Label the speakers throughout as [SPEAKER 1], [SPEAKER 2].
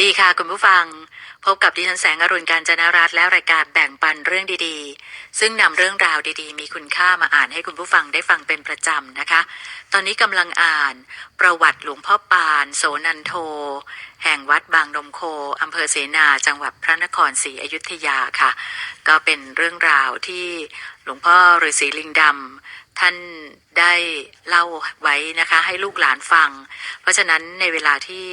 [SPEAKER 1] สดีค่ะคุณผู้ฟัง พบกับดิฉันแสงอรุณการจนรัตและรายการแบ่งปันเรื่องดีๆ ซึ่งนำเรื่องราวดีๆ มีคุณค่ามาอ่านให้คุณผู้ฟังได้ฟังเป็นประจำนะคะ ตอนนี้กำลังอ่าน ประวัติหลวงพ่อปาน โสนันโท แห่งวัดบางนมโคอำเภอเสนาจังหวัดพระนครศรีอยุธยาค่ะ ก็เป็นเรื่องราวที่หลวงพ่อฤาษีลิงดำท่านได้เล่าไว้นะคะ ให้ลูกหลานฟัง เพราะฉะนั้นในเวลาที่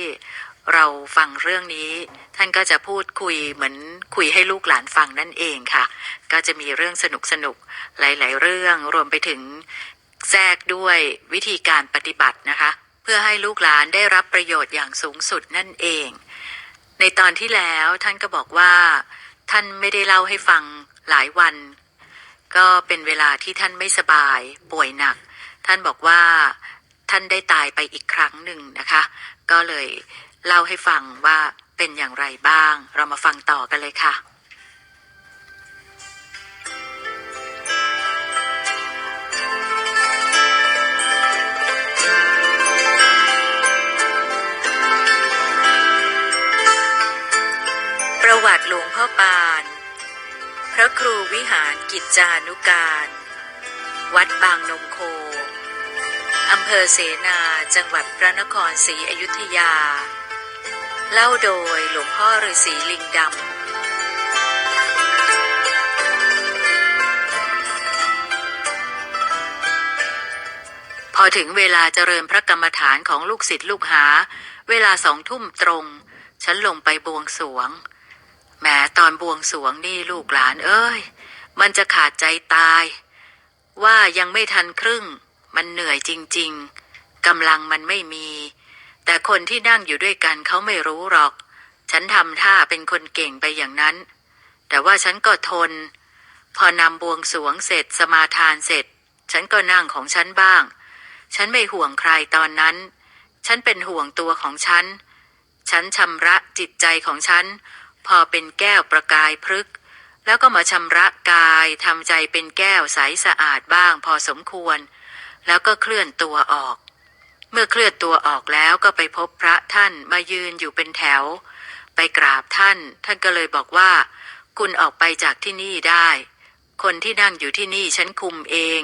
[SPEAKER 1] เราฟังเรื่องนี้ ท่านก็จะพูดคุยเหมือนคุยให้ลูกหลานฟังนั่นเองค่ะ ก็จะมีเรื่องสนุกสนุกหลาย ๆ เรื่องรวมไปถึงแทรกด้วยวิธีการปฏิบัตินะคะ เพื่อให้ลูกหลานได้รับประโยชน์อย่างสูงสุดนั่นเอง ในตอนที่แล้วท่านก็บอกว่า ท่านไม่ได้เล่าให้ฟังหลายวัน ก็เป็นเวลาที่ท่านไม่สบายป่วยหนัก ท่านบอกว่าท่านได้ตายไปอีกครั้งหนึ่งนะคะ ก็เลย เล่าให้ฟังว่าเป็นอย่างไรบ้าง เรามาฟังต่อกันเลยค่ะ ประวัติหลวงพ่อปาน พระครูวิหารกิจจานุการ วัดบางนมโค อำเภอเสนาจังหวัดพระนครศรีอยุธยา เล่าโดยหลวงพ่อฤาษีลิงดำ พอถึงเวลาเจริญพระกรรมฐานของลูกศิษย์ลูกหา เวลาสองทุ่มตรง ฉันลงไปบวงสวงแหม้ตอนบวงสวงนี่ลูกหลานเอ้ย มันจะขาดใจตาย ว่ายังไม่ทันครึ่ง มันเหนื่อยจริง ๆกำลังมันไม่มี แต่คนที่นั่งอยู่ด้วยกันเขาไม่รู้หรอก ฉันทำท่าเป็นคนเก่งไปอย่างนั้น แต่ว่าฉันก็ทน พอนำบวงสรวงเสร็จสมาทานเสร็จ ฉันก็นั่งของฉันบ้าง ฉันไม่ห่วงใครตอนนั้น ฉันเป็นห่วงตัวของฉัน ฉันชำระจิตใจของฉัน พอเป็นแก้วประกายพฤกแล้วก็มาชำระกายทำใจเป็นแก้วใสสะอาดบ้าง พอสมควร แล้วก็เคลื่อนตัวออก เมื่อเคลื่อนตัวออกแล้วก็ไปพบพระท่านมายืนอยู่เป็นแถว ไปกราบท่าน ท่านก็เลยบอกว่า คุณออกไปจากที่นี่ได้ คนที่นั่งอยู่ที่นี่ฉันคุมเอง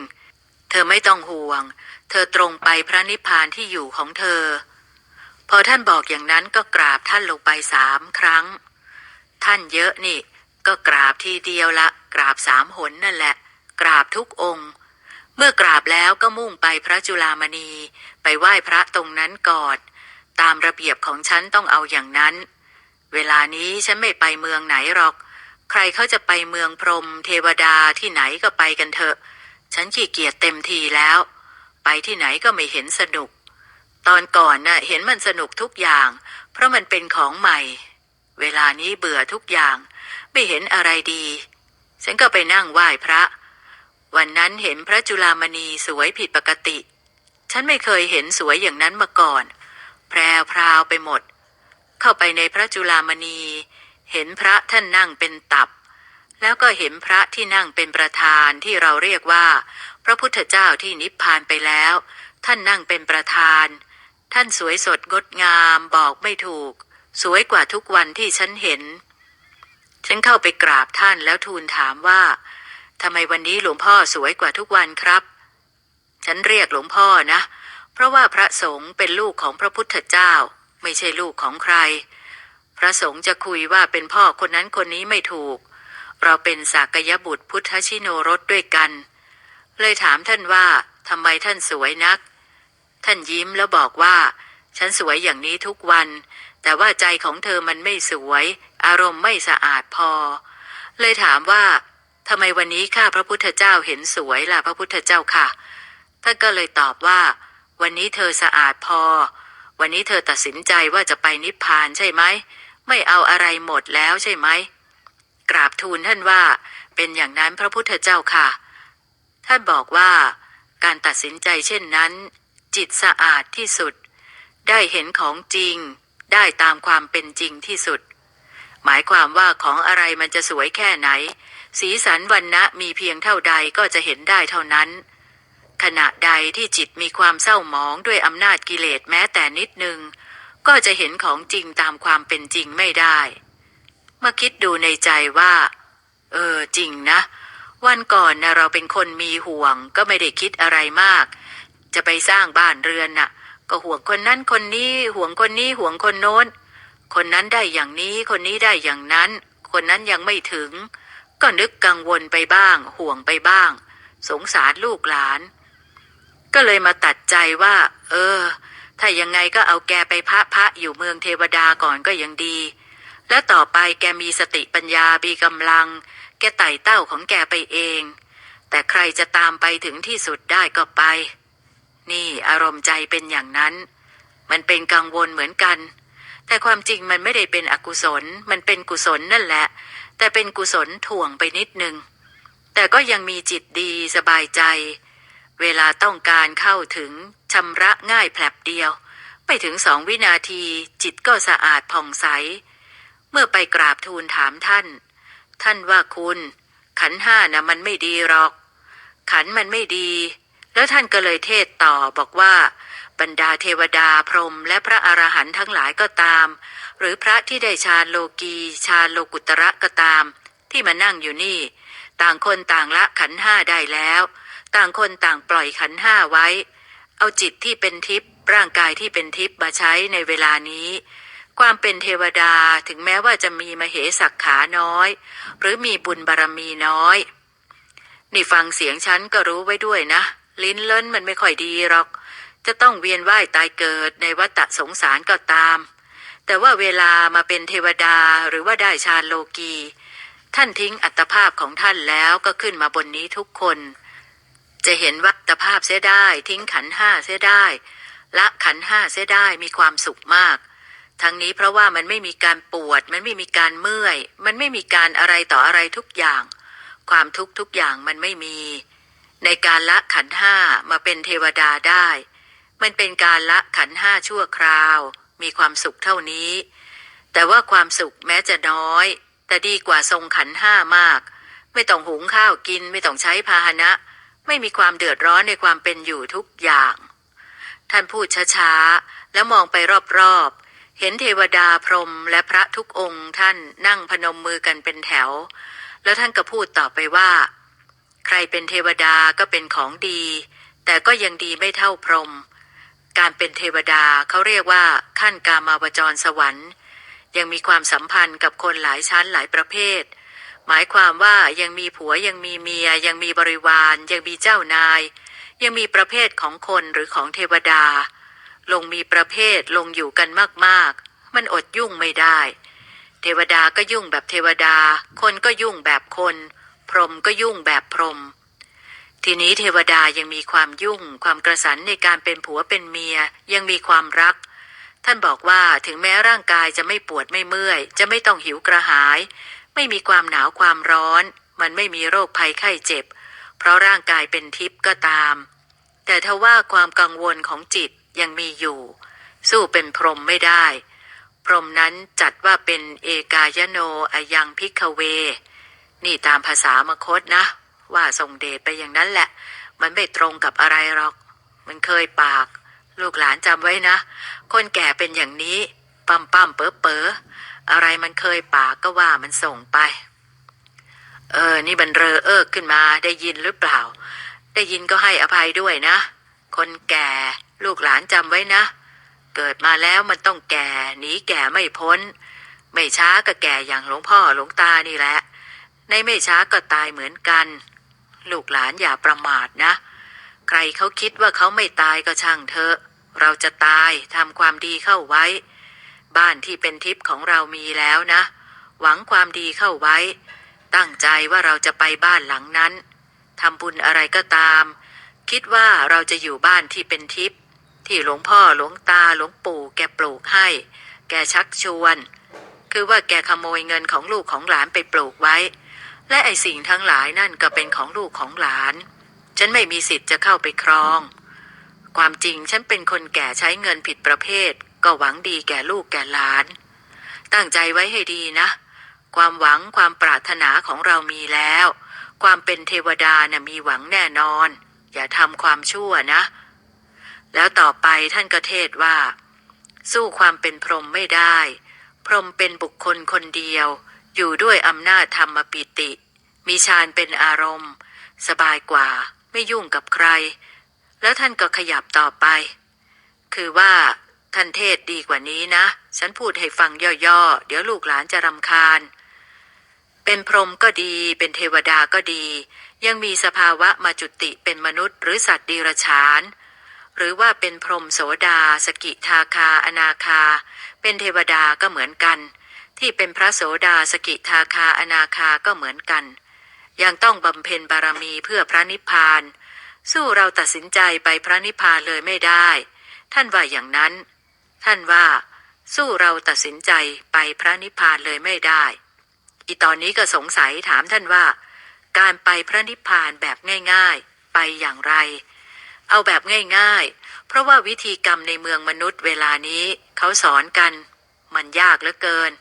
[SPEAKER 1] เธอไม่ต้องห่วง เธอตรงไปพระนิพพานที่อยู่ของเธอ พอท่านบอกอย่างนั้นก็กราบท่านลงไปสามครั้ง ท่านเยอะนี่ ก็กราบทีเดียวละ กราบสามหนนั่นแหละ กราบทุกองค์ เมื่อกราบแล้วก็มุ่งไปพระจุลามณี ไปไหว้พระตรงนั้นก่อนตามระเบียบของฉันต้องเอาอย่างนั้น เวลานี้ฉันไม่ไปเมืองไหนหรอก ใครเขาจะไปเมืองพรม เทวดาที่ไหนก็ไปกันเถอะ ฉันขี้เกียจเต็มทีแล้ว ไปที่ไหนก็ไม่เห็นสนุก ตอนก่อนน่ะเห็นมันสนุกทุกอย่าง เพราะมันเป็นของใหม่ เวลานี้เบื่อทุกอย่าง ไม่เห็นอะไรดี ฉันก็ไปนั่งไหว้พระ วันนั้นเห็นพระจุลามณีสวยผิดปกติ ฉันไม่เคยเห็นสวยอย่างนั้นมาก่อน แพรวพราวไปหมด เข้าไปในพระจุลามณี เห็นพระท่านนั่งเป็นตับ แล้วก็เห็นพระที่นั่งเป็นประธานที่เราเรียกว่า พระพุทธเจ้าที่นิพพานไปแล้ว ท่านนั่งเป็นประธาน ท่านสวยสดงดงามบอกไม่ถูก สวยกว่าทุกวันที่ฉันเห็น ฉันเข้าไปกราบท่านแล้วทูลถามว่า ทำไมวันนี้หลวงพ่อสวยกว่าทุกวันครับ ฉันเรียกหลวงพ่อนะ เพราะว่าพระสงฆ์เป็นลูกของพระพุทธเจ้า ไม่ใช่ลูกของใคร พระสงฆ์จะคุยว่าเป็นพ่อคนนั้นคนนี้ไม่ถูก เราเป็นสากยบุตรพุทธชิโนรสด้วยกัน เลยถามท่านว่าทำไมท่านสวยนัก ท่านยิ้มแล้วบอกว่า ฉันสวยอย่างนี้ทุกวัน แต่ว่าใจของเธอมันไม่สวย อารมณ์ไม่สะอาดพอ เลยถามว่า ทำไมวันนี้ข้าพระพุทธเจ้าเห็นสวยล่ะพระพุทธเจ้าค่ะ ท่านก็เลยตอบว่า วันนี้เธอสะอาดพอ วันนี้เธอตัดสินใจว่าจะไปนิพพานใช่ไหม ไม่เอาอะไรหมดแล้วใช่ไหม กราบทูลท่านว่า เป็นอย่างนั้นพระพุทธเจ้าค่ะ ท่านบอกว่า การตัดสินใจเช่นนั้น จิตสะอาดที่สุด ได้เห็นของจริง ได้ตามความเป็นจริงที่สุด หมายความว่าของอะไรมันจะสวยแค่ไหน สีสันวันนะมีเพียงเท่าใดก็จะเห็นได้เท่านั้น ขณะใดที่จิตมีความเศร้าหมองด้วยอำนาจกิเลสแม้แต่นิดหนึ่งก็จะเห็นของจริงตามความเป็นจริงไม่ได้มาคิดดูในใจว่า เออจริงนะ วันก่อนนะเราเป็นคนมีห่วงก็ไม่ได้คิดอะไรมาก จะไปสร้างบ้านเรือนน่ะ ก็ห่วงคนนั้นคนนี้ห่วงคนนี้ห่วงคนโน้น คนนั้นได้อย่างนี้คนนี้ได้อย่างนั้น คนนั้นยังไม่ถึง ก็นึกกังวลไปบ้าง ห่วงไปบ้าง สงสารลูกหลาน ก็เลยมาตัดใจว่า เออ ถ้ายังไงก็เอาแกไปพระพระอยู่เมืองเทวดาก่อนก็ยังดี แล้วต่อไปแกมีสติปัญญามีกำลัง แกไต่เต้าของแกไปเอง แต่ใครจะตามไปถึงที่สุดได้ก็ไป นี่อารมณ์ใจเป็นอย่างนั้น มันเป็นกังวลเหมือนกันแต่ความจริงมันไม่ได้เป็นอกุศล มันเป็นกุศลนั่นแหละ แต่เป็นกุศลถ่วงไปนิดนึง แต่ก็ยังมีจิตดีสบายใจ เวลาต้องการเข้าถึงชำระง่ายแผลบเดียว ไปถึงสองวินาทีจิตก็สะอาดผ่องใส เมื่อไปกราบทูลถามท่าน ท่านว่าคุณ ขันห้านะมันไม่ดีหรอก ขันมันไม่ดี แล้วท่านก็เลยเทศต่อบอกว่า บรรดาเทวดาพรหมและพระอรหันต์ทั้งหลายก็ตาม หรือพระที่ได้ฌานโลกีฌานโลกุตระก็ตาม ที่มานั่งอยู่นี่ ต่างคนต่างละขันห้าได้แล้ว ต่างคนต่างปล่อยขันห้าไว้ เอาจิตที่เป็นทิพย์ร่างกายที่เป็นทิพย์มาใช้ในเวลานี้ ความเป็นเทวดาถึงแม้ว่าจะมีมเหสักขาน้อย หรือมีบุญบารมีน้อย นี่ฟังเสียงฉันก็รู้ไว้ด้วยนะ ลิ้นเล้นมันไม่ค่อยดีหรอก จะต้องเวียนว่ายตายเกิดในวัฏสงสารก็ตาม แต่ว่าเวลามาเป็นเทวดาหรือว่าได้ฌานโลกี ท่านทิ้งอัตภาพของท่านแล้วก็ขึ้นมาบนนี้ทุกคน จะเห็นว่าอัตภาพเสียได้ทิ้งขันห้าเสียได้ละขันห้าเสียได้มีความสุขมาก ทั้งนี้เพราะว่ามันไม่มีการปวด มันไม่มีการเมื่อย มันไม่มีการอะไรต่ออะไรทุกอย่าง ความทุกข์ทุกอย่างมันไม่มี ในการละขันห้ามาเป็นเทวดาได้ มันเป็นการละขันห้าชั่วคราว มีความสุขเท่านี้ แต่ว่าความสุขแม้จะน้อย แต่ดีกว่าทรงขันห้ามาก ไม่ต้องหุงข้าวกิน ไม่ต้องใช้พาหนะ ไม่มีความเดือดร้อนในความเป็นอยู่ทุกอย่าง ท่านพูดช้าๆ แล้วมองไปรอบๆ เห็นเทวดาพรหมและพระทุกองค์ท่านนั่งพนมมือกันเป็นแถว แล้วท่านก็พูดต่อไปว่า ใครเป็นเทวดาก็เป็นของดี แต่ก็ยังดีไม่เท่าพรหมการเป็นเทวดาเขาเรียกว่าขั้นกามาวจรสวรรค์ ยังมีความสัมพันธ์กับคนหลายชั้นหลายประเภท หมายความว่ายังมีผัวยังมีเมีย ยังมีบริวาร ยังมีเจ้านาย ยังมีประเภทของคนหรือของเทวดา ลงมีประเภทลงอยู่กันมากๆ มันอดยุ่งไม่ได้ เทวดาก็ยุ่งแบบเทวดา คนก็ยุ่งแบบคน พรหมก็ยุ่งแบบพรหมทีนี้เทวดายังมีความยุ่ง ความกระสันในการเป็นผัวเป็นเมียยังมีความรัก ท่านบอกว่าถึงแม้ร่างกายจะไม่ปวดไม่เมื่อย จะไม่ต้องหิวกระหาย ไม่มีความหนาวความร้อน มันไม่มีโรคภัยไข้เจ็บ เพราะร่างกายเป็นทิพย์ก็ตาม แต่ทว่าความกังวลของจิตยังมีอยู่ สู้เป็นพรหมไม่ได้ พรหมนั้นจัดว่าเป็นเอกายโนอยังพิกเว นี่ตามภาษามคตนะ ว่าส่งเดชไปอย่างนั้นแหละ มันไม่ตรงกับอะไรหรอก มันเคยปาก ลูกหลานจำไว้นะ คนแก่เป็นอย่างนี้ ปั๊มปั๊มเป๋อเป๋ออะไรมันเคยปากก็ว่ามันส่งไป เออ นี่บันเรอเอิกขึ้นมาได้ยินหรือเปล่า ได้ยินก็ให้อภัยด้วยนะ คนแก่ ลูกหลานจำไว้นะ เกิดมาแล้วมันต้องแก่หนีแก่ไม่พ้น ไม่ช้าก็แก่อย่างหลวงพ่อหลวงตานี่แหละ ในไม่ช้าก็ตายเหมือนกัน ลูกหลานอย่าประมาทนะ ใครเขาคิดว่าเขาไม่ตายก็ช่างเถอะ เราจะตายทำความดีเข้าไว้ บ้านที่เป็นทิพย์ของเรามีแล้วนะ หวังความดีเข้าไว้ ตั้งใจว่าเราจะไปบ้านหลังนั้นทำบุญอะไรก็ตาม คิดว่าเราจะอยู่บ้านที่เป็นทิพย์ที่หลวงพ่อหลวงตาหลวงปู่แกปลูกให้ แกชักชวน คือว่าแกขโมยเงินของลูกของหลานไปปลูกไว้ และไอสิ่งทั้งหลายนั่นก็เป็นของลูกของหลาน ฉันไม่มีสิทธิ์จะเข้าไปครอง ความจริงฉันเป็นคนแก่ใช้เงินผิดประเภท ก็หวังดีแก่ลูกแก่หลาน ตั้งใจไว้ให้ดีนะ ความหวังความปรารถนาของเรามีแล้ว ความเป็นเทวดานะ่ะมีหวังแน่นอน อย่าทำความชั่วนะ แล้วต่อไปท่านก็เทศว่า สู้ความเป็นพรหมไม่ได้ พรหมเป็นบุคคลคนเดียว อยู่ด้วยอำนาจธรรมปิติ มีฌานเป็นอารมณ์ สบายกว่า ไม่ยุ่งกับใคร แล้วท่านก็ขยับต่อไป คือว่าท่านเทศดีกว่านี้นะ ฉันพูดให้ฟังย่อๆ เดี๋ยวลูกหลานจะรำคาญ เป็นพรหมก็ดี เป็นเทวดาก็ดี ยังมีสภาวะมาจุติเป็นมนุษย์ หรือสัตว์ดีรฉานหรือว่าเป็นพรหมโสดา สกิทาคา อนาคา เป็นเทวดาก็เหมือนกัน ที่เป็นพระโสดาสกิทาคาอนาคาก็เหมือนกัน ยังต้องบำเพ็ญบารมีเพื่อพระนิพพาน สู้เราตัดสินใจไปพระนิพพานเลยไม่ได้ ท่านว่าอย่างนั้น ท่านว่า สู้เราตัดสินใจไปพระนิพพานเลยไม่ได้ อีตอนนี้ก็สงสัยถามท่านว่า การไปพระนิพพานแบบง่ายๆ ไปอย่างไร เอาแบบง่ายๆ เพราะว่าวิธีกรรมในเมืองมนุษย์เวลานี้เขาสอนกัน มันยากเหลือเกิน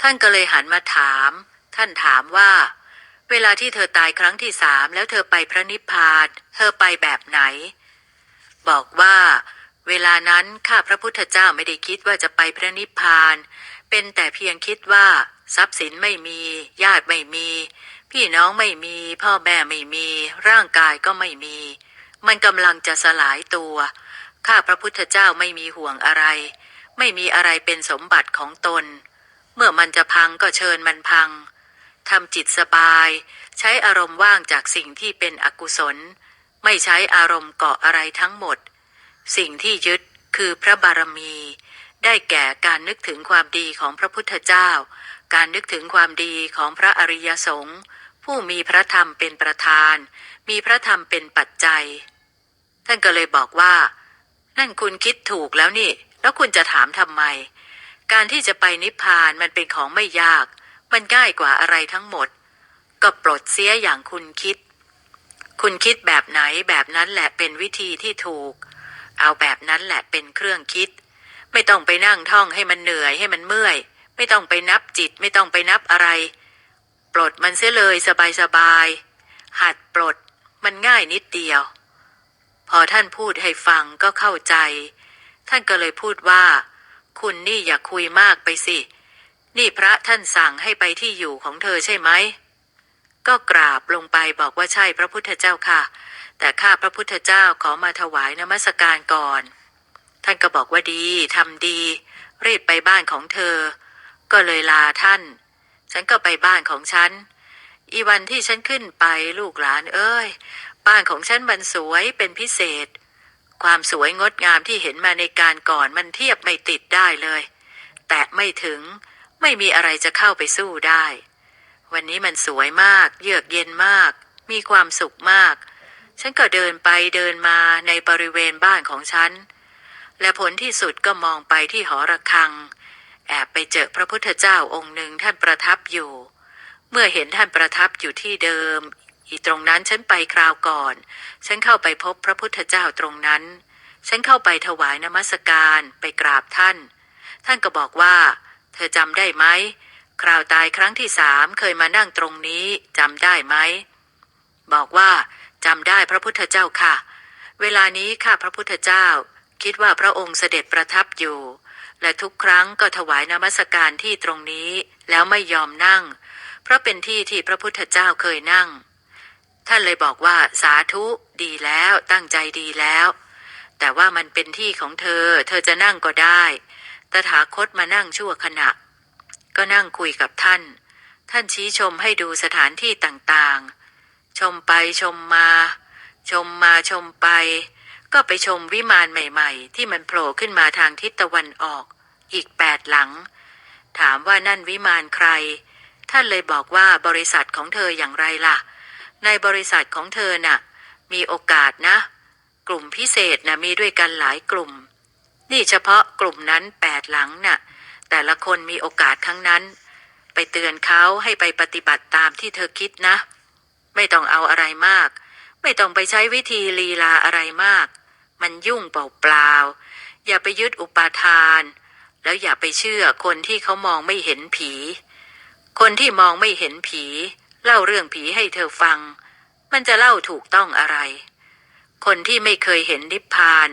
[SPEAKER 1] ท่านก็เลยหันมาถาม ท่านถามว่า เวลาที่เธอตายครั้งที่สามแล้วเธอไปพระนิพพาน เธอไปแบบไหน บอกว่า เวลานั้นข้าพระพุทธเจ้าไม่ได้คิดว่าจะไปพระนิพพาน เป็นแต่เพียงคิดว่า ทรัพย์สินไม่มี ญาติไม่มี พี่น้องไม่มี พ่อแม่ไม่มี ร่างกายก็ไม่มี มันกำลังจะสลายตัวข้าพระพุทธเจ้าไม่มีห่วงอะไร ไม่มีอะไรเป็นสมบัติของตน มื่อมันจะพังก็เชิญมันพังทำจิตสบาย ใช้อารมณ์ว่างจากสิ่งที่เป็นอกุศล ไม่ใช้อารมณ์เกาะอะไรทั้งหมด สิ่งที่ยึดคือพระบารมี ได้แก่การนึกถึงความดีของพระพุทธเจ้า การนึกถึงความดีของพระอริยสงฆ์ผู้มีพระธรรมเป็นประธาน มีพระธรรมเป็นปัจจัย ท่านก็เลยบอกว่า นั่นคุณคิดถูกแล้วนี่ แล้วคุณจะถามทำไม การที่จะไปนิพพานมันเป็นของไม่ยาก มันง่ายกว่าอะไรทั้งหมด ก็ปลดเสียอย่างคุณคิด คุณคิดแบบไหนแบบนั้นแหละเป็นวิธีที่ถูก เอาแบบนั้นแหละเป็นเครื่องคิด ไม่ต้องไปนั่งท่องให้มันเหนื่อยให้มันเมื่อย ไม่ต้องไปนับจิตไม่ต้องไปนับอะไร ปลดมันเสียเลยสบายๆหัดปลดมันง่ายนิดเดียว พอท่านพูดให้ฟังก็เข้าใจ ท่านก็เลยพูดว่า คุณนี่อย่าคุยมากไปสิ นี่พระท่านสั่งให้ไปที่อยู่ของเธอใช่ไหม ก็กราบลงไปบอกว่าใช่พระพุทธเจ้าค่ะ แต่ข้าพระพุทธเจ้าขอมาถวายนมัสการก่อน ท่านก็บอกว่าดีทำดี รีบไปบ้านของเธอ ก็เลยลาท่าน ฉันก็ไปบ้านของฉัน อีวันที่ฉันขึ้นไปลูกหลานเอ้ย บ้านของฉันมันสวยเป็นพิเศษ ความสวยงดงามที่เห็นมาในการก่อนมันเทียบไม่ติดได้เลย แต่ไม่ถึงไม่มีอะไรจะเข้าไปสู้ได้ วันนี้มันสวยมาก เยือกเย็นมาก มีความสุขมาก ฉันก็เดินไปเดินมาในบริเวณบ้านของฉัน และผลที่สุดก็มองไปที่หอระฆัง แอบไปเจอพระพุทธเจ้าองค์หนึ่งท่านประทับอยู่ เมื่อเห็นท่านประทับอยู่ที่เดิม อีตรงนั้นฉันไปคราวก่อน ฉันเข้าไปพบพระพุทธเจ้าตรงนั้น ฉันเข้าไปถวายนมัสการไปกราบท่าน ท่านก็บอกว่า เธอจำได้ไหม คราวตายครั้งที่สามเคยมานั่งตรงนี้จำได้ไหม บอกว่าจำได้พระพุทธเจ้าค่ะ เวลานี้ข้าพระพุทธเจ้า คิดว่าพระองค์เสด็จประทับอยู่ และทุกครั้งก็ถวายนมัสการที่ตรงนี้แล้วไม่ยอมนั่ง เพราะเป็นที่ที่พระพุทธเจ้าเคยนั่ง ท่านเลยบอกว่าสาธุดีแล้วตั้งใจดีแล้ว แต่ว่ามันเป็นที่ของเธอ เธอจะนั่งก็ได้ ตถาคตมานั่งชั่วขณะ ก็นั่งคุยกับท่าน ท่านชี้ชมให้ดูสถานที่ต่างๆ ชมไปชมมา ชมมาชมไป ก็ไปชมวิมานใหม่ๆ ที่มันโผล่ขึ้นมาทางทิศตะวันออก อีกแปดหลัง ถามว่านั่นวิมานใคร ท่านเลยบอกว่าบริษัทของเธออย่างไรล่ะ ในบริษัทของเธอน่ะ มีโอกาสนะ กลุ่มพิเศษนะมีด้วยกันหลายกลุ่ม นี่เฉพาะกลุ่มนั้นแปดหลังน่ะ แต่ละคนมีโอกาสทั้งนั้น ไปเตือนเขาให้ไปปฏิบัติตามที่เธอคิดนะ ไม่ต้องเอาอะไรมาก ไม่ต้องไปใช้วิธีลีลาอะไรมาก มันยุ่งเปล่าๆอย่าไปยึดอุปาทาน แล้วอย่าไปเชื่อคนที่เขามองไม่เห็นผี คนที่มองไม่เห็นผี เล่าเรื่องผีให้เธอฟัง มันจะเล่าถูกต้องอะไร คนที่ไม่เคยเห็นนิพพาน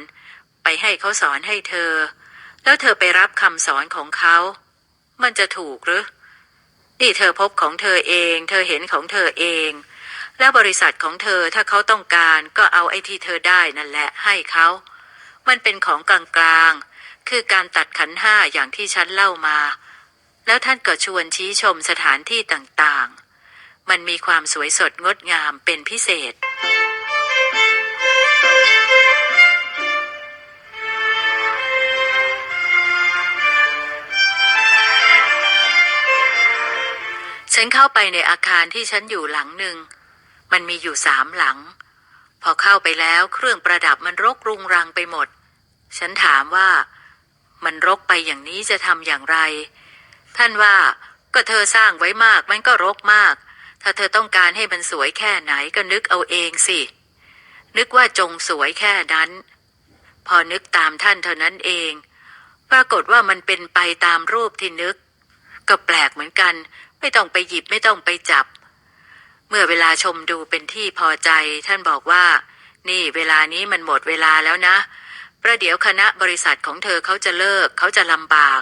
[SPEAKER 1] ไปให้เขาสอนให้เธอ แล้วเธอไปรับคำสอนของเขา มันจะถูกหรือ นี่เธอพบของเธอเอง เธอเห็นของเธอเอง แล้วบริษัทของเธอถ้าเขาต้องการก็เอาไอ้ที่เธอได้นั่นแหละให้เขา มันเป็นของกลางๆ คือการตัดขันห้าอย่างที่ฉันเล่ามา แล้วท่านก็ชวนชี้ชมสถานที่ต่างๆ มันมีความสวยสดงดงามเป็นพิเศษ ฉันเข้าไปในอาคารที่ฉันอยู่หลังหนึ่ง มันมีอยู่สามหลัง พอเข้าไปแล้วเครื่องประดับมันรกรุงรังไปหมด ฉันถามว่า มันรกไปอย่างนี้จะทำอย่างไร ท่านว่าก็เธอสร้างไว้มากมันก็รกมาก ถ้าเธอต้องการให้มันสวยแค่ไหนก็นึกเอาเองสิ นึกว่าจงสวยแค่นั้น พอนึกตามท่านเท่านั้นเอง ปรากฏว่ามันเป็นไปตามรูปที่นึก ก็แปลกเหมือนกัน ไม่ต้องไปหยิบไม่ต้องไปจับ เมื่อเวลาชมดูเป็นที่พอใจ ท่านบอกว่า นี่เวลานี้มันหมดเวลาแล้วนะ ประเดี๋ยวคณะบริษัทของเธอเขาจะเลิกเขาจะลำบาก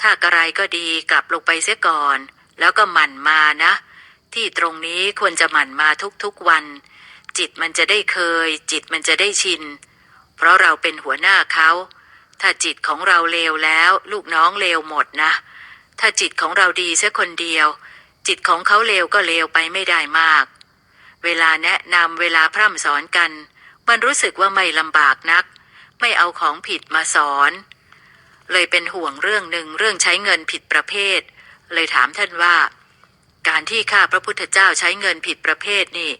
[SPEAKER 1] ถ้ากระไรก็ดีกลับลงไปเสียก่อน แล้วก็หมั่นมานะ ที่ตรงนี้ควรจะหมั่นมาทุกๆวัน จิตมันจะได้เคย จิตมันจะได้ชิน เพราะเราเป็นหัวหน้าเขา ถ้าจิตของเราเลวแล้ว ลูกน้องเลวหมดนะ ถ้าจิตของเราดีเสียคนเดียว จิตของเขาเลวก็เลวไปไม่ได้มาก เวลาแนะนำเวลาพร่ำสอนกัน มันรู้สึกว่าไม่ลำบากนัก ไม่เอาของผิดมาสอน เลยเป็นห่วงเรื่องหนึ่งเรื่องใช้เงินผิดประเภท เลยถามท่านว่า การที่ข้าพระพุทธเจ้าใช้เงินผิดประเภทนี่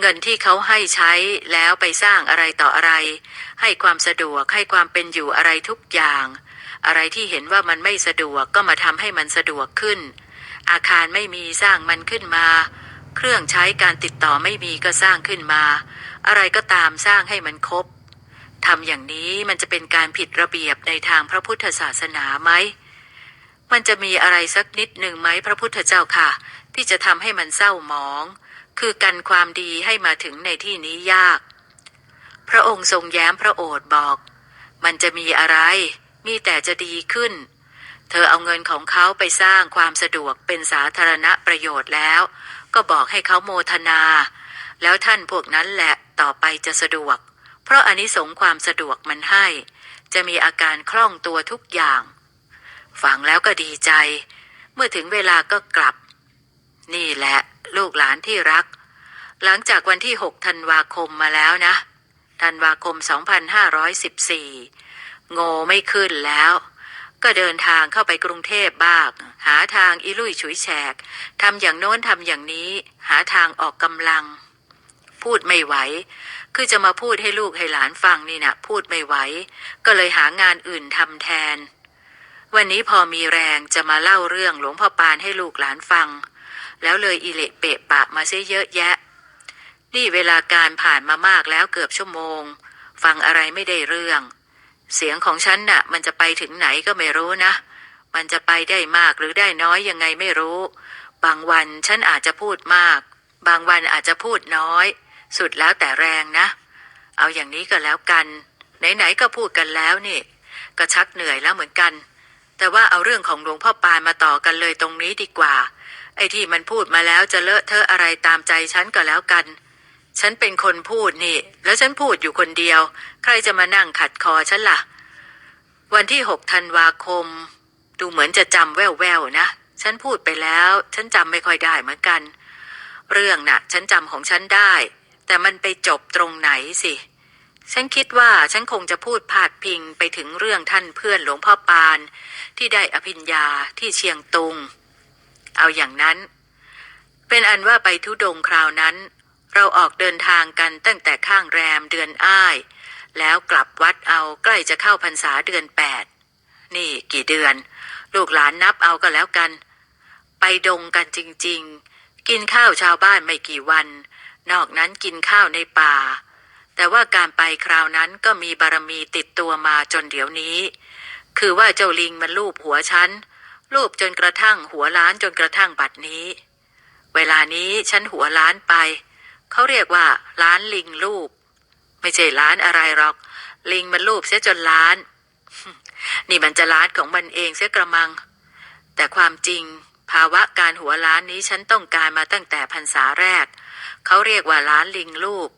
[SPEAKER 1] เงินที่เขาให้ใช้แล้วไปสร้างอะไรต่ออะไร ให้ความสะดวกให้ความเป็นอยู่อะไรทุกอย่าง อะไรที่เห็นว่ามันไม่สะดวกก็มาทำให้มันสะดวกขึ้น อาคารไม่มีสร้างมันขึ้นมา เครื่องใช้การติดต่อไม่มีก็สร้างขึ้นมา อะไรก็ตามสร้างให้มันครบทำอย่างนี้มันจะเป็นการผิดระเบียบในทางพระพุทธศาสนาไหมมันจะมีอะไรสักนิดหนึ่งไหมพระพุทธเจ้าค่ะ ที่จะทำให้มันเศร้าหมอง คือกันความดีให้มาถึงในที่นี้ยาก พระองค์ทรงแย้มพระโอษฐ์บอก มันจะมีอะไร มีแต่จะดีขึ้น เธอเอาเงินของเขาไปสร้างความสะดวกเป็นสาธารณประโยชน์แล้ว ก็บอกให้เขาโมทนา แล้วท่านพวกนั้นแหละต่อไปจะสะดวก เพราะอนิสงส์ความสะดวกมันให้ จะมีอาการคล่องตัวทุกอย่าง ฟังแล้วก็ดีใจ เมื่อถึงเวลาก็กลับ นี่แหละ ลูกหลานที่รัก หลังจากวันที่ 6 ธันวาคมมาแล้วนะ ธันวาคม 2514 โง่ไม่ขึ้นแล้ว ก็เดินทางเข้าไปกรุงเทพบ้าง หาทางอีลุยฉุยแฉกทำอย่างโน้นทำอย่างนี้ หาทางออกกำลัง พูดไม่ไหว คือจะมาพูดให้ลูกให้หลานฟังนี่นะพูดไม่ไหว ก็เลยหางานอื่นทำแทนวันนี้พอมีแรงจะมาเล่าเรื่องหลวงพ่อปานให้ลูกหลานฟัง แล้วเลยอิเละเปะปะมาเสียเยอะแยะ นี่เวลาการผ่านมามากแล้วเกือบชั่วโมง ฟังอะไรไม่ได้เรื่อง เสียงของฉันน่ะ มันจะไปถึงไหนก็ไม่รู้นะ มันจะไปได้มากหรือได้น้อยยังไงไม่รู้ บางวันฉันอาจจะพูดมาก บางวันอาจจะพูดน้อย สุดแล้วแต่แรงนะ เอาอย่างนี้ก็แล้วกัน ไหนๆก็พูดกันแล้วนี่ ก็ชักเหนื่อยแล้วเหมือนกันแต่ว่าเอาเรื่องของหลวงพ่อปานมาต่อกันเลยตรงนี้ดีกว่า ไอ้ที่มันพูดมาแล้วจะเลอะเทอะอะไรตามใจฉันก็แล้วกัน ฉันเป็นคนพูดนี่ แล้วฉันพูดอยู่คนเดียว ใครจะมานั่งขัดคอฉันล่ะ วันที่หกธันวาคม ดูเหมือนจะจำแว่วๆนะ ฉันพูดไปแล้ว ฉันจำไม่ค่อยได้เหมือนกัน เรื่องน่ะ ฉันจำของฉันได้ แต่มันไปจบตรงไหนสิ ฉันคิดว่าฉันคงจะพูดพาดพิงไปถึงเรื่องท่านเพื่อนหลวงพ่อปาน ที่ได้อภิญญาที่เชียงตุง เอาอย่างนั้น เป็นอันว่าไปทุดงคราวนั้น เราออกเดินทางกันตั้งแต่ข้างแรมเดือนอ้าย แล้วกลับวัดเอาใกล้จะเข้าพรรษาเดือนแปดนี่กี่เดือน ลูกหลานนับเอาก็แล้วกัน ไปดงกันจริง ๆ กินข้าวชาวบ้านไม่กี่วัน นอกนั้นกินข้าวในป่า แต่ว่าการไปคราวนั้นก็มีบารมีติดตัวมาจนเดี๋ยวนี้ คือว่าเจ้าลิงมันลูบหัวฉัน ลูบจนกระทั่งหัวล้านจนกระทั่งบัดนี้ เวลานี้ฉันหัวล้านไป เขาเรียกว่า ล้านลิงลูบไม่ใช่ล้านอะไรหรอก ลิงมันลูบเสียจนล้าน นี่มันจะล้านของมันเองเสียกระมัง แต่ความจริง ภาวะการหัวล้านนี้ฉันต้องการมาตั้งแต่พรรษาแรก เขาเรียกว่าล้านลิงลูบ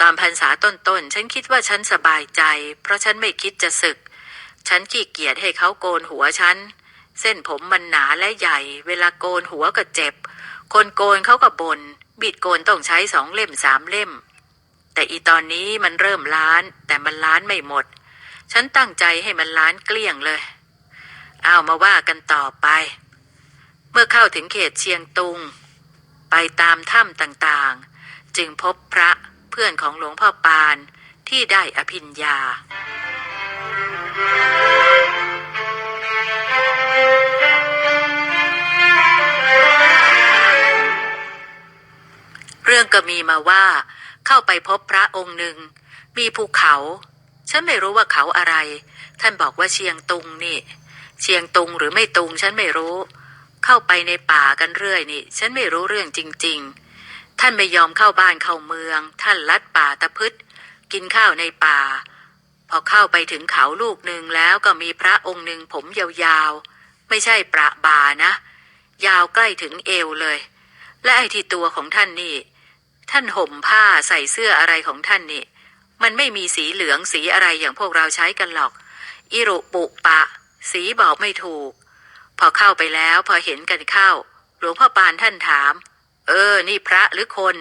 [SPEAKER 1] ตอนพรรษาต้นๆฉันคิดว่าฉันสบายใจ เพราะฉันไม่คิดจะศึก ฉันขี้เกียจให้เขาโกนหัวฉัน เส้นผมมันหนาและใหญ่ เวลาโกนหัวก็เจ็บ คนโกนเขาก็บน่นบิดโกนต้องใช้สองเล่มสามเล่ม แต่อีตอนนี้มันเริ่มล้าน แต่มันล้านไม่หมด ฉันตั้งใจให้มันล้านเกลี้ยงเลย เอามาว่ากันต่อไป เมื่อเข้าถึงเขตเชียงตุง ไปตามถ้ำต่างๆ จึงพบพระเพื่อนของหลวงพ่อปานที่ได้อภิญญา ก็มีมาว่า เข้าไปพบพระองค์หนึ่ง มีภูเขา ฉันไม่รู้ว่าเขาอะไร ท่านบอกว่าเชียงตุงนี่ เชียงตุงหรือไม่ตุงฉันไม่รู้ เข้าไปในป่ากันเรื่อยนี่ ฉันไม่รู้เรื่องจริง ๆ ท่านไม่ยอมเข้าบ้านเข้าเมือง ท่านลัดป่าตะพึดกินข้าวในป่า พอเข้าไปถึงเขาลูกหนึ่งแล้วก็มีพระองค์หนึ่งผมยาวๆ ไม่ใช่ประบานะ ยาวใกล้ถึงเอวเลย และไอ้ที่ตัวของท่านนี่ ท่านห่มผ้าใส่เสื้ออะไรของท่านนี่ มันไม่มีสีเหลืองสีอะไรอย่างพวกเราใช้กันหรอก อิรุปุปะ สีบอกไม่ถูก พอเข้าไปแล้วพอเห็นกันเข้า หลวงพ่อปานท่านถาม เออ นี่พระหรือคน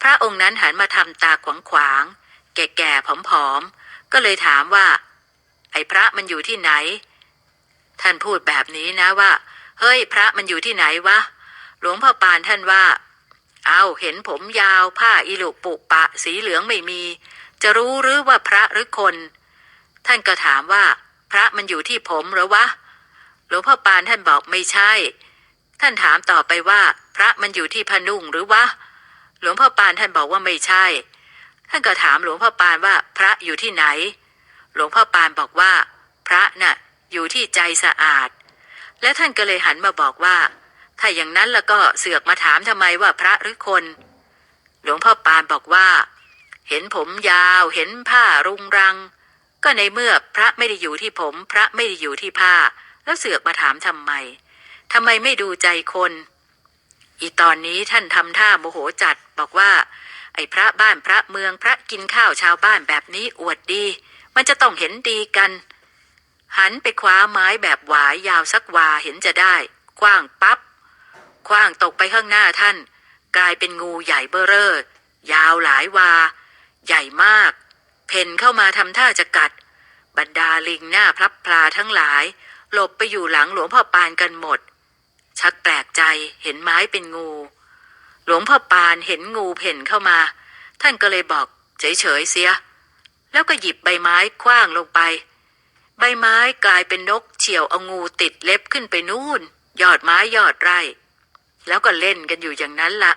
[SPEAKER 1] พระองค์นั้นหันมาทำตาขวางขวางๆแก่ๆผอมๆ ก็เลยถามว่า ไอ้พระมันอยู่ที่ไหน ท่านพูดแบบนี้นะว่า เฮ้ย พระมันอยู่ที่ไหนวะ หลวงพ่อปานท่านว่า เอาเห็นผมยาวผ้าอิลุปุปะสีเหลืองไม่มี จะรู้หรือว่าพระหรือคน ท่านก็ถามว่า พระมันอยู่ที่ผมหรือวะหลวงพ่อปานท่านบอกไม่ใช่ ท่านถามต่อไปว่า พระมันอยู่ที่พนุ่งหรือวะหลวงพ่อปานท่านบอกว่าไม่ใช่ ท่านก็ถามหลวงพ่อปานว่าพระอยู่ที่ไหน หลวงพ่อปานบอกว่า พระน่ะอยู่ที่ใจสะอาด และท่านก็เลยหันมาบอกว่า ถ้าอย่างนั้นแล้วก็เสือกมาถามทำไมว่าพระหรือคน หลวงพ่อปานบอกว่า เห็นผมยาวเห็นผ้ารุงรัง ก็ในเมื่อพระไม่ได้อยู่ที่ผม พระไม่ได้อยู่ที่ผ้า แล้วเสือกมาถามทำไมทำไมไม่ดูใจคน อีตอนนี้ท่านทำท่าโมโหจัดบอกว่า ไอ้พระบ้านพระเมืองพระกินข้าวชาวบ้านแบบนี้อวดดี มันจะต้องเห็นดีกัน หันไปคว้าไม้แบบหวายยาวสักวาเห็นจะได้คว้างปับ๊บ คว้างตกไปข้างหน้าท่าน กลายเป็นงูใหญ่เบ้อเร่อยาวหลายวา ใหญ่มาก เพ่นเข้ามาทำท่าจะกัด บรรดาลิงหน้าพลับพลาทั้งหลาย หลบไปอยู่หลังหลวงพ่อปานกันหมด ชักแปลกใจเห็นไม้เป็นงู หลวงพ่อปานเห็นงูเพ่นเข้ามา ท่านก็เลยบอก เฉยๆเสีย แล้วก็หยิบใบไม้คว้างลงไป ใบไม้กลายเป็นนกเฉี่ยวเอางูติดเล็บขึ้นไปนู่น ยอดไม้ยอดไร่ แล้วก็เล่นกันอยู่อย่างนั้นละ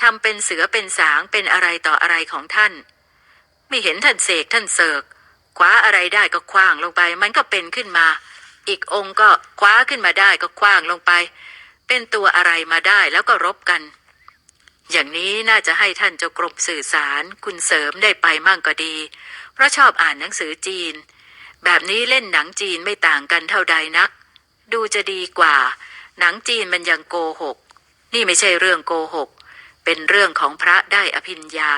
[SPEAKER 1] ทำเป็นเสือเป็นสางเป็นอะไรต่ออะไรของท่าน ไม่เห็นท่านเสกท่านเสกคว้าอะไรได้ก็คว้างลงไป มันก็เป็นขึ้นมา อีกองค์ก็คว้าขึ้นมาได้ก็คว้างลงไป เป็นตัวอะไรมาได้แล้วก็รบกัน อย่างนี้น่าจะให้ท่านเจ้ากรมสื่อสารคุณเสริมได้ไปมั่งก็ดี เพราะชอบอ่านหนังสือจีน แบบนี้เล่นหนังจีนไม่ต่างกันเท่าใดนัก ดูจะดีกว่า หนังจีนมันยังโกหก นี่ไม่ใช่เรื่องโกหก เป็นเรื่องของพระได้อภิญญา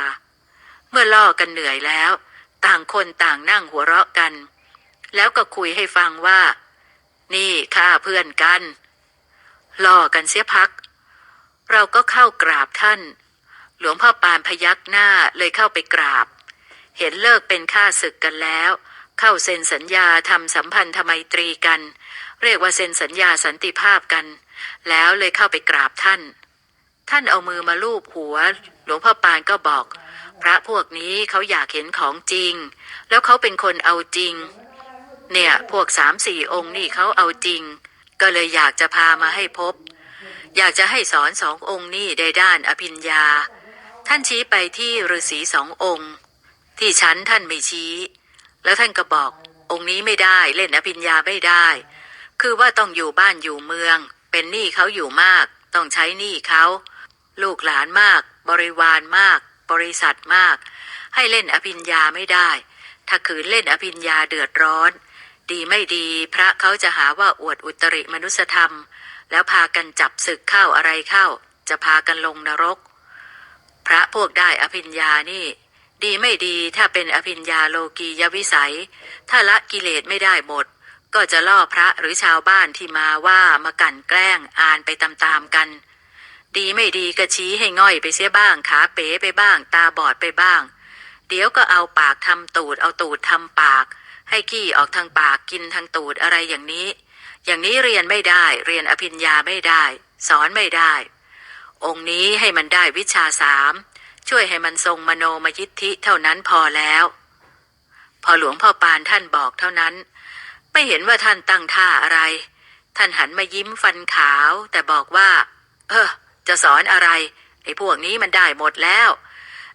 [SPEAKER 1] เมื่อล่อกันเหนื่อยแล้ว ต่างคนต่างนั่งหัวเราะกัน แล้วก็คุยให้ฟังว่า นี่ข้าเพื่อนกัน ล่อกันเสียพัก เราก็เข้ากราบท่าน หลวงพ่อปานพยักหน้าเลยเข้าไปกราบ เห็นเลิกเป็นข้าศึกกันแล้ว เข้าเซ็นสัญญาทำสัมพันธไมตรีกัน เรียกว่าเซ็นสัญญาสันติภาพกัน แล้วเลยเข้าไปกราบท่าน ท่านเอามือมาลูบหัว หลวงพ่อปานก็บอก พระพวกนี้เขาอยากเห็นของจริง แล้วเขาเป็นคนเอาจริง เนี่ยพวกสามสี่องค์นี่เขาเอาจริง ก็เลยอยากจะพามาให้พบ อยากจะให้สอนสององค์นี่ได้ด้านอภิญญา ท่านชี้ไปที่ฤาษีสององค์ ที่ชั้นท่านไม่ชี้ แล้วท่านก็บอกองค์นี้ไม่ได้เล่นอภิญญาไม่ได้ คือว่าต้องอยู่บ้านอยู่เมือง เป็นหนี้เขาอยู่มาก ต้องใช้หนี้เขา ลูกหลานมาก บริวารมาก บริษัทมาก ให้เล่นอภิญญาไม่ได้ ถ้าขืนเล่นอภิญญาเดือดร้อน ดีไม่ดีพระเขาจะหาว่าอวดอุตริมนุสธรรม แล้วพากันจับศึกเข้าอะไรเข้า จะพากันลงนรก พระพวกได้อภิญญานี่ ดีไม่ดีถ้าเป็นอภิญญาโลกียวิสัย ถ้าละกิเลสไม่ได้หมด ก็จะล่อพระหรือชาวบ้านที่มาว่ามากั่นแกล้งอ่านไปตามๆกัน ดีไม่ดีก็ชี้ให้ง่อยไปเสียบ้างขาเป๋ไปบ้าง ตาบอดไปบ้าง เดี๋ยวก็เอาปากทำตูดเอาตูดทำปาก ให้ขี้ออกทางปากกินทางตูดอะไรอย่างนี้ อย่างนี้เรียนไม่ได้เรียนอภิญญาไม่ได้ สอนไม่ได้ องค์นี้ให้มันได้วิชาสามช่วยให้มันทรงมโนมยิทธิเท่านั้นพอแล้ว พอหลวงพ่อปานท่านบอกเท่านั้น ไม่เห็นว่าท่านตั้งท่าอะไร ท่านหันมายิ้มฟันขาว แต่บอกว่า เออจะสอนอะไร ไอ้พวกนี้มันได้หมดแล้ว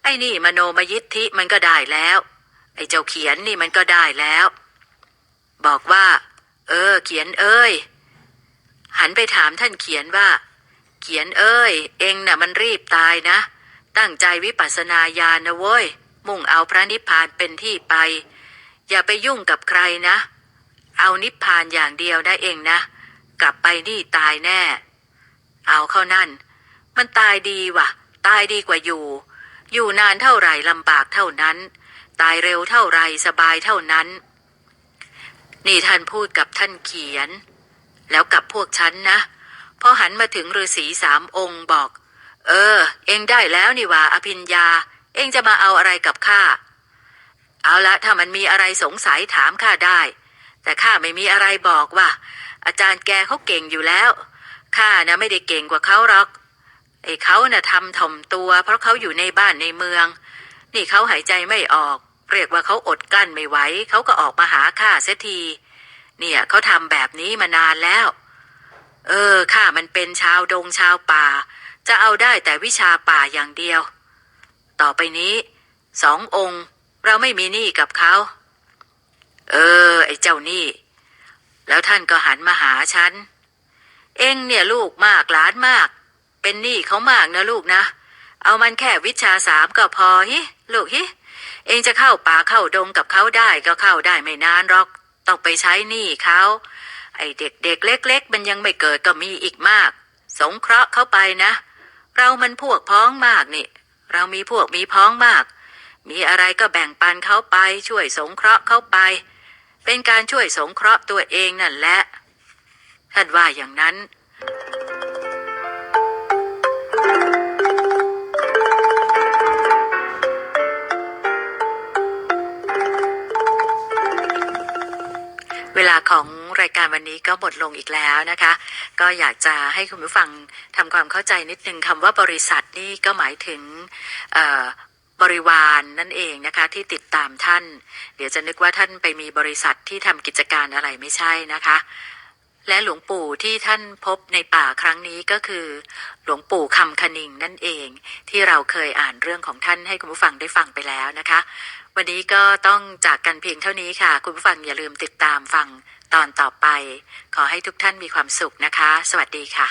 [SPEAKER 1] ไอ้นี่มโนมยิทธิมันก็ได้แล้ว ไอ้เจ้าเขียนนี่มันก็ได้แล้ว บอกว่า เออ เขียนเอ้ย หันไปถามท่านเขียนว่า เขียนเอ้ย เองน่ะมันรีบตายนะ ตั้งใจวิปัสสนาญาณนะเว้ย มุ่งเอาพระนิพพานเป็นที่ไป อย่าไปยุ่งกับใครนะ เอานิพพานอย่างเดียวได้เองนะ กลับไปนี่ตายแน่ เอาเข้านั่น มันตายดีว่ะ ตายดีกว่าอยู่ อยู่นานเท่าไหร่ลำบากเท่านั้น ตายเร็วเท่าไหร่สบายเท่านั้น นี่ท่านพูดกับท่านเขียน แล้วกับพวกฉันนะพอหันมาถึงฤาษีสามองค์บอก เออ เองได้แล้วนี่ว่าอภิญญา เองจะมาเอาอะไรกับข้า เอาละถ้ามันมีอะไรสงสัยถามข้าได้ แต่ข้าไม่มีอะไรบอกว่า อาจารย์แกเขาเก่งอยู่แล้วข้านะไม่ได้เก่งกว่าเขาหรอกไอ้เขาน่ะทำถ่อมตัว เพราะเขาอยู่ในบ้านในเมือง นี่เขาหายใจไม่ออก เรียกว่าเขาอดกลั้นไม่ไหวเขาก็ออกมาหาข้าเสียทีเนี่ยเขาทำแบบนี้มานานแล้ว เออข้ามันเป็นชาวดงชาวป่า จะเอาได้แต่วิชาป่าอย่างเดียว ต่อไปนี้สององค์ เราไม่มีหนี้กับเขา ไอ้เจ้านี้แล้วท่านก็หันมาหาฉัน เองเนี่ยลูกมากหลานมาก เป็นหนี้เขามากนะลูกนะ เอามันแค่วิชาสามก็พอฮิลูกฮิเองจะเข้าป่าเข้าดงกับเขาได้ก็เข้าได้ไม่นานหรอก ต้องไปใช้หนี้เขา ไอ้เด็กเด็กๆเล็ก ๆ มันยังไม่เกิดก็มีอีกมาก สงเคราะห์เขาไปนะ เรามันพวกพ้องมากนี่ เรามีพวกมีพ้องมาก มีอะไรก็แบ่งปันเขาไปช่วยสงเคราะห์เขาไป เป็นการช่วยสงเคราะห์ตัวเองนั่นแหละ ท่านว่าอย่างนั้น เวลาของรายการวันนี้ก็หมดลงอีกแล้วนะคะ ก็อยากจะให้คุณผู้ฟังทำความเข้าใจนิดนึงคำว่าบริษัทนี่ก็หมายถึง บริวารนนั่นเองนะคะที่ติดตามท่าน เดี๋ยวจะนึกว่าท่านไปมีบริษัทที่ทำกิจการอะไรไม่ใช่นะคะ และหลวงปู่ที่ท่านพบในป่าครั้งนี้ก็คือ หลวงปู่คำคณิงนั่นเอง ที่เราเคยอ่านเรื่องของท่านให้คุณผู้ฟังได้ฟังไปแล้วนะคะ วันนี้ก็ต้องจากกันเพียงเท่านี้ค่ะ คุณผู้ฟังอย่าลืมติดตามฟังตอนต่อไป ขอให้ทุกท่านมีความสุขนะคะ สวัสดีค่ะ